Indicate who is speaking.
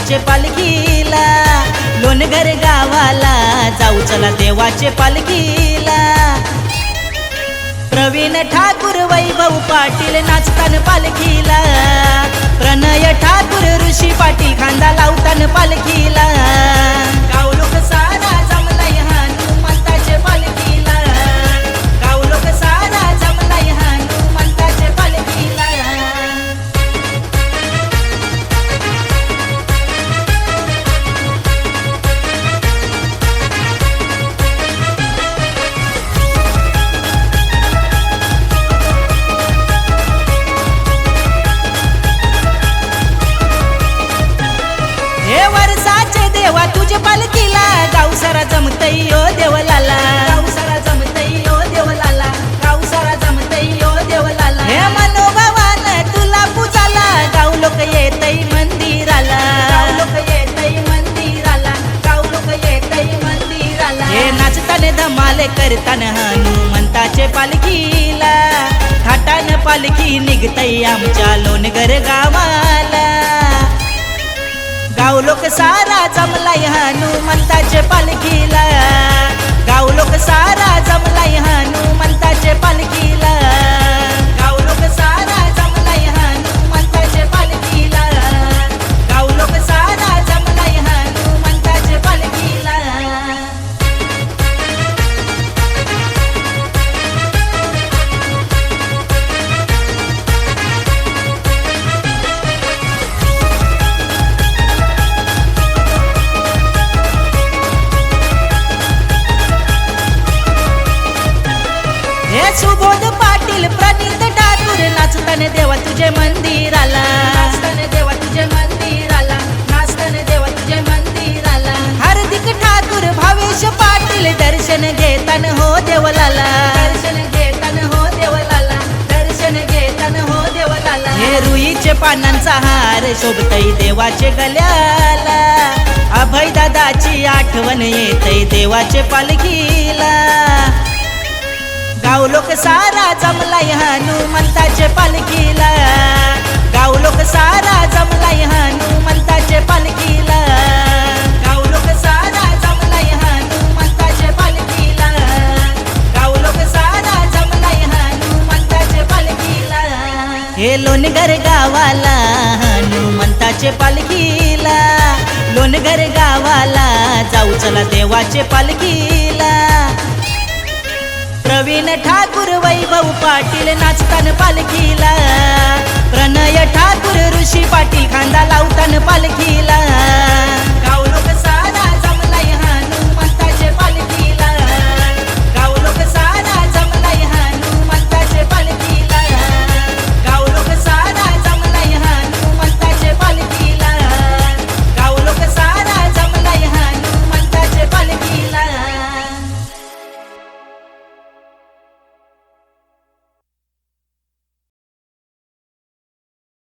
Speaker 1: देवाचे गावाला पालखीला लोणगर गावाला जाऊ चला देवाचे पालखीला. प्रवीण ठाकूर वैभव पाटील नाचतान पालखीला. प्रणय ठाकूर ऋषी पाटील खांदा लावतान पालखी देवा तुझे पालखीला गाव सारा जमतई ओ देवलाला. गाव सारा जमतई ओ देवलाला. गाव सारा जमतई ओ देवलाला. हे मनोभावान तुला पूजाला. गाव लोक येतई मंदिराला. गाव लोक येतई मंदिराला. गाव लोक येतई मंदिराला. हे नाचताना धमाल करताना हनुमंताचे पालखीला. थाटान पालखी निघतई आमच्या लोणगर गावाला. गाव लोक सारा जमलाय हनुमंताचे पालखीला. सुबोध पाटील प्रणित ठाकूर नाचताना देवा तुझे मंदिराला. नाचताना देवा तुझे मंदिराला. नाचताना देवा तुझे मंदिराला. हार्दिक ठाकूर भावेश पाटील दर्शन घेताना हो देवलाला. दर्शन घेताना हो देवलाला. दर्शन घेताना हो देवलाला. हे रुईचे पानांचा हार शोभतई देवाचे गल्याला. अभय दादाची आठवण येतई देवाचे पालखीला. गाव लोक सारा जमलाय हनुमंताचे पालखीला. गाव लोक सारा जमलाय हनुमंताचे पालखीला. गाव लोक सारा जमलाय हनुमंताचे पालखीला. गाव लोक सारा जमलाय हनुमंताचे पालखीला. हे लोणगर गावाला हनुमंताचे पालखीला. लोणगर गावाला जाऊ चला देवाचे पालखीला. प्रवीण ठाकूर वैभव पाटील नाचतान पालखीला. प्रणय ठाकूर ऋषी पाटील खांदा लावतान पालखी